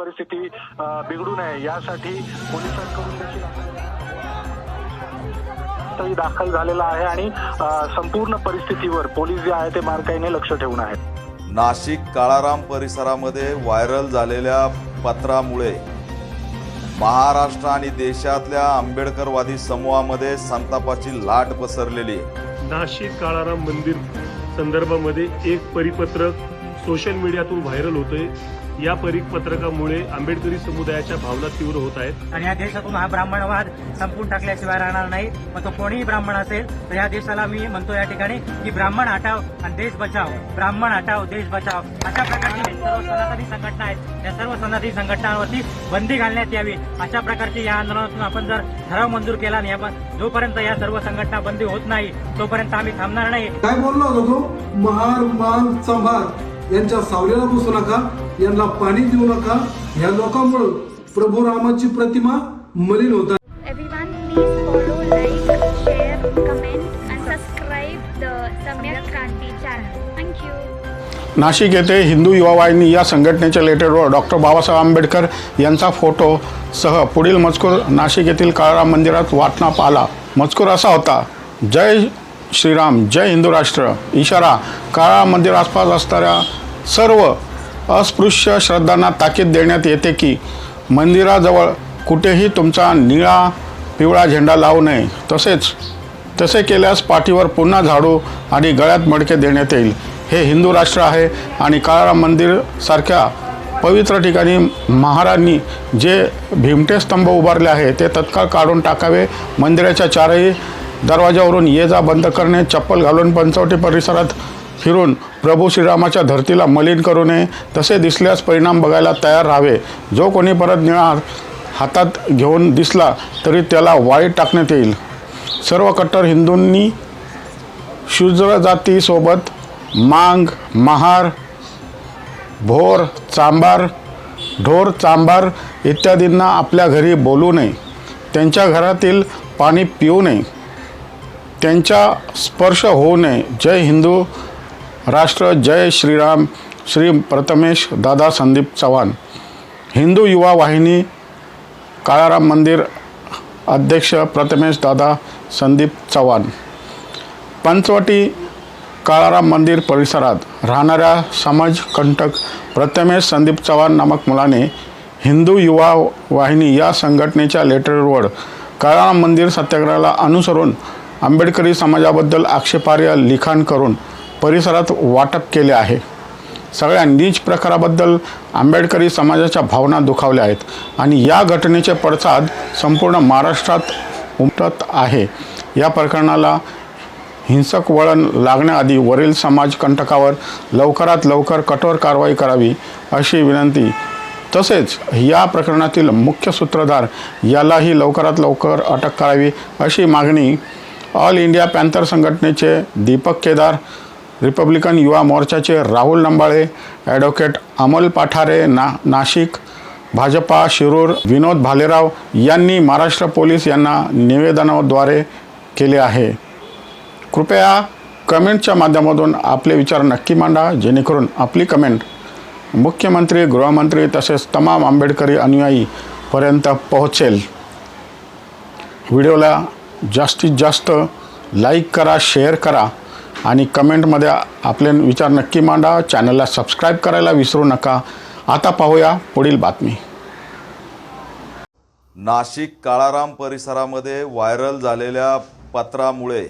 परिस्थिती बिघडू नये. यासाठी पोलिसांकडून देखील तरी दाखल झालेला आहे आणि संपूर्ण परिस्थितीवर पोलीस जे आहे ते बारकाईने लक्ष ठेवून आहेत. नाशिक काळाराम परिसरामध्ये व्हायरल झालेल्या पत्रामुळे महाराष्ट्र आणि देशातल्या आंबेडकरवादी समूहामध्ये संतापाची लाट पसरलेली आहे. नाशिक काळाराम मंदिर संदर्भामध्ये एक परिपत्रक सोशल मीडियातून व्हायरल होतोय. या परिपत्रकामुळे आंबेडकरी समुदायाच्या भावना तीव्र होत आहेत. आणि या देशातून हा ब्राह्मणवाद संपून टाकल्याशिवाय राहणार नाही. मग तो कोणीही ब्राह्मण असेल तर या देशाला मी म्हणतो या ठिकाणी की ब्राह्मण हटाव आणि देश बचाव. ब्राह्मण हटाव देश बचाव. अशा प्रकारची सर्व सनातनी संघटना आहेत. या सर्व सनातनी संघटनांवरती बंदी घालण्यात यावी. अशा प्रकारची या आंदोलनातून आपण जर ठराव मंजूर केला आणि आपण जोपर्यंत या सर्व संघटना बंदी होत नाही तोपर्यंत आम्ही थांबणार नाही. काय बोलला होता तो? महार मान यांच्या सावलीला बसू नका. यांना पाणी देऊ नका. ह्या लोकांमुळे प्रभू रामाची प्रतिमा मलिन होत. नाशिक येथे हिंदू युवा वाहिनी या संघटनेच्या लेटरवर डॉक्टर बाबासाहेब आंबेडकर यांचा फोटो सह पुढील मजकूर नाशिक येथील काळाराम मंदिरात वाटण्यात आला. मजकूर असा होता जय श्रीराम जय हिंदू राष्ट्र इशारा काळाराम मंदिर आसपास असणाऱ्या सर्व अस्पृश्य श्रद्धांना ताकीद देण्यात येते की मंदिराजवळ कुठेही तुमचा निळा पिवळा झेंडा लावू नये. तसेच तसे केल्यास पाठीवर पुन्हा झाडू आणि गळ्यात मडके देण्यात येईल. हे हिंदू राष्ट्र आहे आणि काळाराम मंदिरसारख्या पवित्र ठिकाणी महाराजांनी जे भीमटे स्तंभ उभारले आहे ते तत्काळ काढून टाकावे. मंदिराच्या चारही दरवाजावरून ये जा बंद करणे चप्पल घालून पंचवटी परिसरात फिरून प्रभू श्रीरामाच्या धर्तीला मलिन करू नये तसे दिसल्यास परिणाम बघायला तयार राहावे. जो कोणी परत निळा हातात घेऊन दिसला तरी त्याला वाईट टाकण्यात येईल. सर्व कट्टर हिंदूंनी शूद्र जातीसोबत मांग महार भोर चांबार ढोर चांबार इत्यादींना आपल्या घरी बोलू नये. त्यांच्या घरातील पाणी पिऊ नये. त्यांचा स्पर्श होऊ नये. जय हिंदू. राष्ट्र जय श्रीराम श्री प्रथमेश दादा संदीप चव्हाण. हिंदू युवा वाहिनी काळाराम मंदिर अध्यक्ष प्रथमेश दादा संदीप चव्हाण. पंचवटी काळाराम मंदिर परिसरात राहणाऱ्या समाजकंटक प्रथमेश संदीप चव्हाण नामक मुलाने हिंदू युवा वाहिनी या संघटनेच्या लेटरवर काळाराम मंदिर सत्याग्रहाला अनुसरून आंबेडकरी समाजाबद्दल आक्षेपार्ह लिखाण करून परिसरात वाटप केले आहे. सगळ्या नीच प्रकाराबद्दल आंबेडकरी समाजाच्या भावना दुखावल्या आहेत आणि या घटनेचे पडसाद संपूर्ण महाराष्ट्रात उमटत आहे. या प्रकरणाला हिंसक वळण लागण्याआधी वरील समाजकंटकावर लवकरात लवकर कठोर कारवाई करावी अशी विनंती. तसेच या प्रकरणातील मुख्य सूत्रधार यालाही लवकरात लवकर अटक करावी अशी मागणी ऑल इंडिया पॅन्थर संघटनेचे दीपक केदार रिपब्लिकन युवा मोर्चाचे राहुल नंबाळे ॲडव्होकेट अमोल पाठारे ना नाशिक भाजपा शिरूर विनोद भालेराव यांनी महाराष्ट्र पोलीस यांना निवेदनाद्वारे केले आहे. कृपया कमेंटच्या माध्यमातून आपले विचार नक्की मांडा जेणेकरून आपली कमेंट मुख्यमंत्री गृहमंत्री तसेच तमाम आंबेडकरी अनुयायीपर्यंत पोहोचेल. व्हिडिओला जास्तीत जास्त लाईक करा शेअर करा आणि कमेंटमध्ये आपले विचार नक्की मांडा. चॅनलला सबस्क्राईब करायला विसरू नका. आता पाहूया पुढील बातमी. नाशिक काळाराम परिसरामध्ये व्हायरल झालेल्या पत्रामुळे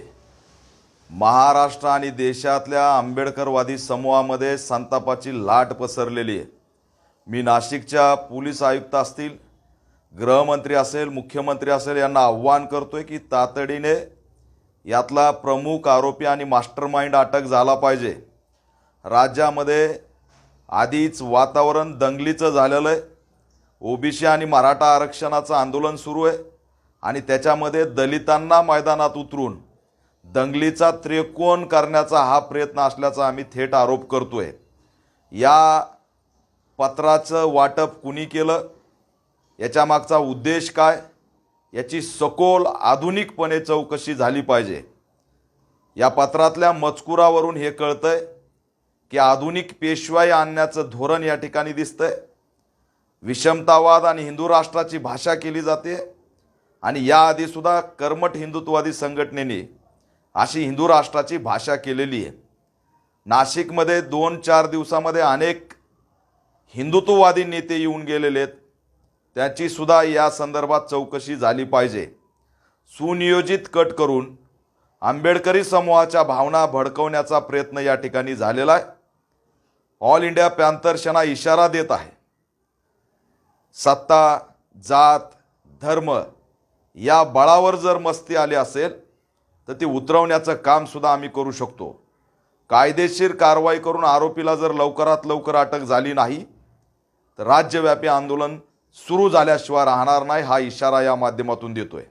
महाराष्ट्र आणि देशातल्या आंबेडकरवादी समूहामध्ये संतापाची लाट पसरलेली आहे. मी नाशिकच्या पोलीस आयुक्त असतील गृहमंत्री असेल मुख्यमंत्री असेल यांना आव्हान करतोय की तातडीने यातला प्रमुख आरोपी आणि मास्टरमाइंड अटक झाला पाहिजे. राज्यामध्ये आधीच वातावरण दंगलीचं झालेलं आहे. ओबीसी आणि मराठा आरक्षणाचं आंदोलन सुरू आहे आणि त्याच्यामध्ये दलितांना मैदानात उतरून दंगलीचा त्रिकोण करण्याचा हा प्रयत्न असल्याचा आम्ही थेट आरोप करतो आहे या पत्राचं वाटप कुणी केलं? याच्यामागचा उद्देश काय? याची सखोल आधुनिकपणे चौकशी झाली पाहिजे. या पत्रातल्या मजकुरावरून हे कळतंय की आधुनिक पेशवाई आणण्याचं धोरण या ठिकाणी दिसतंय. विषमतावाद आणि हिंदू राष्ट्राची भाषा केली जाते आणि याआधीसुद्धा कर्मठ हिंदुत्ववादी संघटनेने अशी हिंदू राष्ट्राची भाषा केलेली आहे. नाशिकमध्ये दोन चार दिवसामध्ये अनेक हिंदुत्ववादी नेते येऊन गेलेले आहेत. त्याची सुद्धा या संदर्भात चौकशी झाली पाहिजे. सुनियोजित कट करून आंबेडकरी समूहाच्या भावना भडकवण्याचा प्रयत्न या ठिकाणी झालेला आहे. ऑल इंडिया पॅन्थर सेना इशारा देत आहे. सत्ता जात धर्म या बळावर जर मस्ती आली असेल तर ती उतरवण्याचं कामसुद्धा आम्ही करू शकतो. कायदेशीर कारवाई करून आरोपीला जर लवकरात लवकर अटक झाली नाही तर राज्यव्यापी आंदोलन सुरू झाल्याशिवाय राहणार नाही हा इशारा या माध्यमातून देतोय.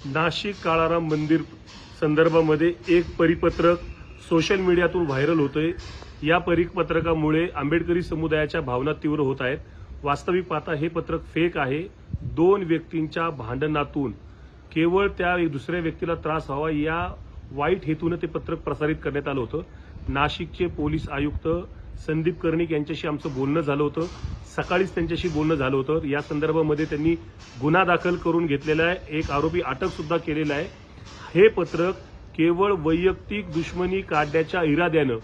नाशिक काळाराम मंदिर संदर्भामध्ये एक परिपत्रक सोशल मीडियातून व्हायरल होतोय. या परिपत्रकामुळे आंबेडकरी समुदायाच्या भावना तीव्र होत आहेत. वास्तविक पाहता हे पत्रक फेक आहे. दोन व्यक्तींच्या भांडणातून केवळ त्या दुसऱ्या व्यक्तीला त्रास व्हावा या वाईट हेतूनं ते पत्रक प्रसारित करण्यात आलं होतं. नाशिकचे पोलीस आयुक्त संदीप कर्णिक यांच्याशी आमचं बोलणं झालं होतं. सकाळीच त्यांच्याशी बोलणं झालं होतं. या संदर्भामध्ये त्यांनी गुन्हा दाखल करून घेतलेला आहे. एक आरोपी अटकसुद्धा केलेला आहे. हे पत्रक केवळ वैयक्तिक दुश्मनी काढण्याच्या इराद्यानं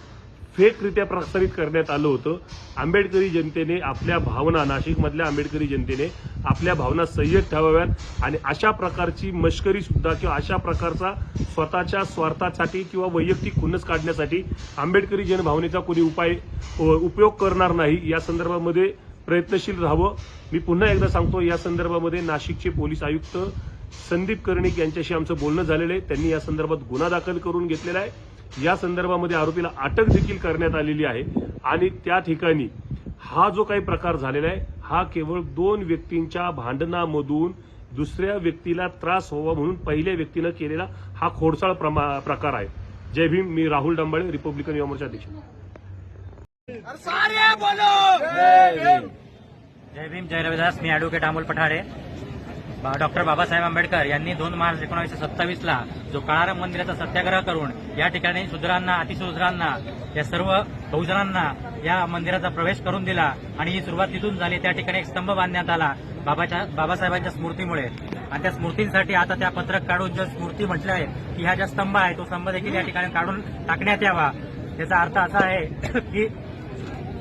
फेकरित्या प्रसारित करण्यात आलं होतं. आंबेडकरी जनतेने आपल्या भावना नाशिकमधल्या आंबेडकरी जनतेने आपल्या भावना सय्यद ठेवाव्यात आणि अशा प्रकारची मश्करी सुद्धा किंवा अशा प्रकारचा स्वतःच्या स्वार्थासाठी किंवा वैयक्तिक खुन्नस काढण्यासाठी आंबेडकरी जनभावनेचा कोणी उपाय उपयोग करणार नाही या संदर्भामध्ये प्रयत्नशील राहावं. मी पुन्हा एकदा सांगतो या संदर्भामध्ये नाशिकचे पोलीस आयुक्त संदीप कर्णिक यांच्याशी आमचं बोलणं झालेलं आहे. त्यांनी या संदर्भात गुन्हा दाखल करून घेतलेला आहे. या संदर्भामध्ये आरोपीला अटक देखील करण्यात आलेली आहे. आणि त्या ठिकाणी हा जो काही प्रकार झालेला आहे हा केवळ दोन व्यक्तींच्या भांडणामधून दुसऱ्या व्यक्तीला त्रास व्हावा म्हणून पहिल्या व्यक्तीनं केलेला हा खोडसाळ प्रमा- प्रकार आहे. जय भीम मी राहुल डंबाळे रिपब्लिकन युवा मोर्चा अध्यक्ष. जय भीम. जय रविदास मी ऍडव्होकेट अमोल पठारे. डॉक्टर बाबासाहेब आंबेडकर यांनी दोन मार्च एकोणीसशे सत्तावीस ला जो काळाराम मंदिराचा सत्याग्रह करून या ठिकाणी शूद्रांना अतिशूद्रांना या सर्व बहुजनांना या मंदिराचा प्रवेश करून दिला आणि ही सुरुवात तिथून झाली. त्या ठिकाणी एक स्तंभ बांधण्यात आला बाबाच्या बाबासाहेबांच्या स्मृतीमुळे. आणि त्या स्मृतींसाठी आता त्या पत्रक काढून ज्या स्मृती म्हटल्या आहेत की हा ज्या स्तंभ आहे तो स्तंभ देखील या ठिकाणी काढून टाकण्यात यावा. याचा अर्थ असा आहे की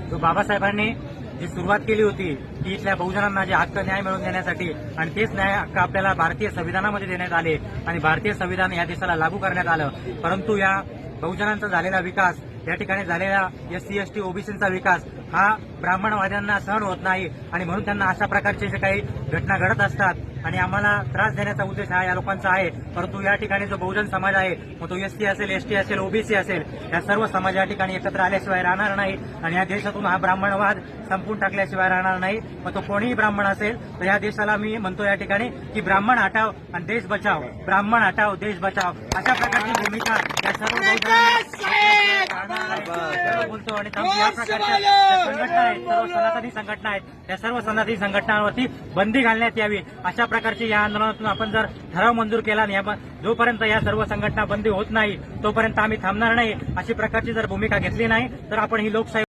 जो बाबासाहेबांनी जी सुरुवात केली होती की इथल्या बहुजनांना जे हक्क न्याय मिळवून देण्यासाठी आणि तेच न्याय हक्क आपल्याला भारतीय संविधानामध्ये देण्यात आले आणि भारतीय संविधान या देशाला लागू करण्यात आलं. परंतु या बहुजनांचा झालेला विकास या ठिकाणी झालेला एससी सी एस टी ओबीसीचा विकास हा ब्राह्मणवाद्यांना सहन होत नाही आणि म्हणून त्यांना अशा प्रकारचे जे काही घटना घडत असतात आणि आम्हाला त्रास देण्याचा उद्देश हा या लोकांचा आहे. परंतु या ठिकाणी जो बहुजन समाज आहे मग तो एस सी असेल एस टी असेल ओबीसी असेल या सर्व समाज या ठिकाणी एकत्र आल्याशिवाय राहणार नाही. आणि या देशातून हा ब्राह्मणवाद संपून टाकल्याशिवाय राहणार नाही. मग तो कोणीही ब्राह्मण असेल तर या देशाला मी म्हणतो या ठिकाणी की ब्राह्मण हटाव आणि देश बचाव. ब्राह्मण हटाव देश बचाव. अशा प्रकारची भूमिका या सर्व बोलतो आणि या प्रकारच्या संघटना आहेत सर्व सनातनी संघटना आहेत. त्या सर्व सनातनी संघटनांवरती बंदी घालण्यात यावी. अशा प्रकारची या आंदोलनातून आपण जर ठराव मंजूर केला नाही जोपर्यंत या सर्व संघटना बंदी होत नाही तोपर्यंत आम्ही थांबणार नाही अशी प्रकारची जर भूमिका घेतली नाही तर आपण ही लोकशाही